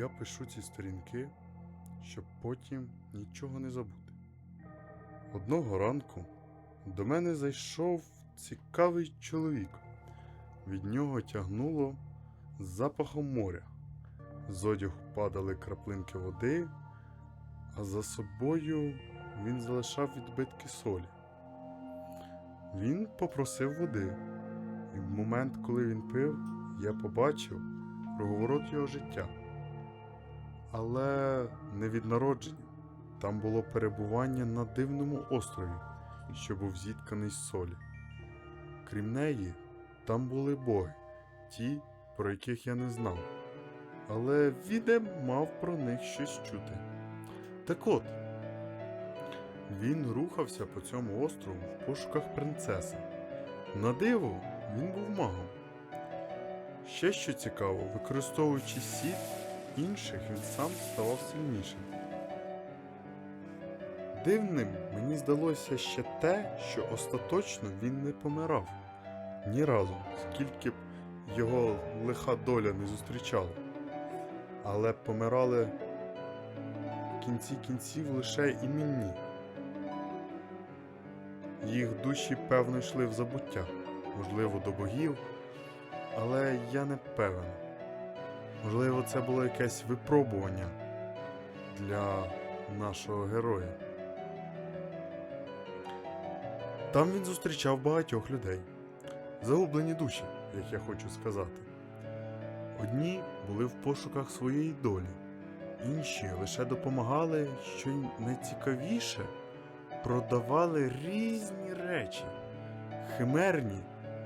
Я пишу ці сторінки, щоб потім нічого не забути. Одного ранку до мене зайшов цікавий чоловік. Від нього тягнуло запахом моря. З одягу падали краплинки води, а за собою він залишав відбитки солі. Він попросив води, і в момент, коли він пив, я побачив круговорот його життя. Але не від народження. Там було перебування на дивному острові, що був зітканий з солі. Крім неї, там були боги, ті, про яких я не знав. Але Віде мав про них щось чути. Так от, він рухався по цьому острову в пошуках принцеси. На диво, він був магом. Ще що цікаво, використовуючи сіль інших, він сам ставав сильнішим. Дивним мені здалося ще те, що остаточно він не помирав ні разу, скільки б його лиха доля не зустрічала. Але помирали в кінці кінців лише іменні. Їх душі, певно, йшли в забуття, можливо, до богів, але я не певен. Можливо, це було якесь випробування для нашого героя. Там він зустрічав багатьох людей, загублені душі, як я хочу сказати. Одні були в пошуках своєї долі, інші лише допомагали, що найцікавіше, продавали різні речі, химерні,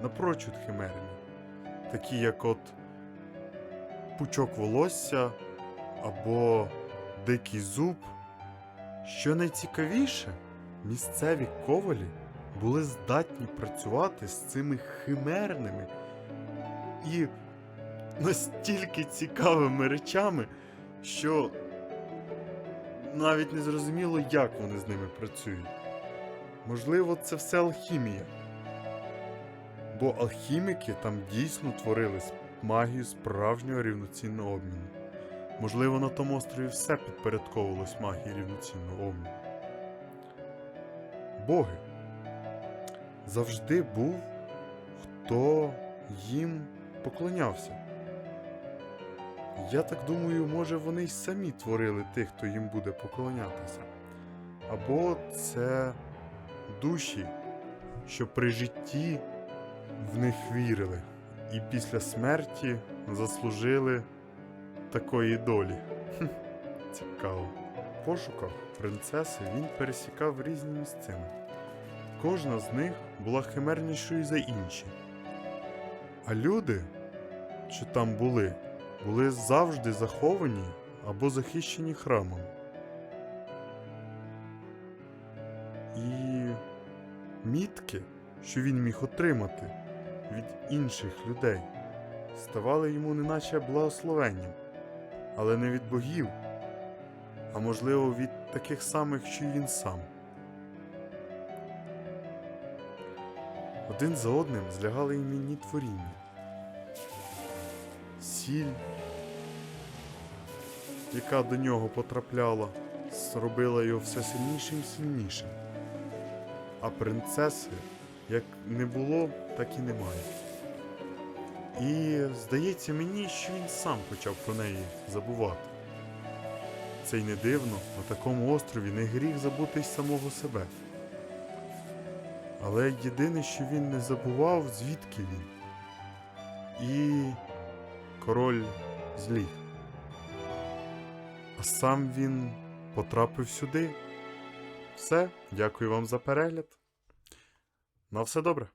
напрочуд химерні, такі як от пучок волосся або дикий зуб. Що найцікавіше, місцеві ковалі були здатні працювати з цими химерними і настільки цікавими речами, що навіть не зрозуміло, як вони з ними працюють. Можливо, це все алхімія. Бо алхіміки там дійсно творили с- магію справжнього рівноцінного обміну. Можливо, на тому острові все підпорядковувалось магії рівноцінного обміну. Боги. Завжди був, хто їм поклонявся. Я так думаю, може вони й самі творили тих, хто їм буде поклонятися. Або це душі, що при житті в них вірили і після смерті заслужили такої долі. Хм, цікаво. В пошуках принцеси він пересікав різні місцини. Кожна з них була химернішою за інші. А люди, що там були, були завжди заховані або захищені храмом. І мітки, що він міг отримати від інших людей, ставали йому неначе благословенням, але не від богів, а можливо від таких самих, що й він сам. Один за одним злягали іменні творіння. Сіль, яка до нього потрапляла, зробила його все сильнішим і сильнішим. А принцеси, як не було, так і немає. І здається мені, що він сам почав про неї забувати. Це й не дивно, на такому острові не гріх забути самого себе. Але єдине, що він не забував, звідки він. І король зліг. А сам він потрапив сюди. Все, дякую вам за перегляд. На все добре.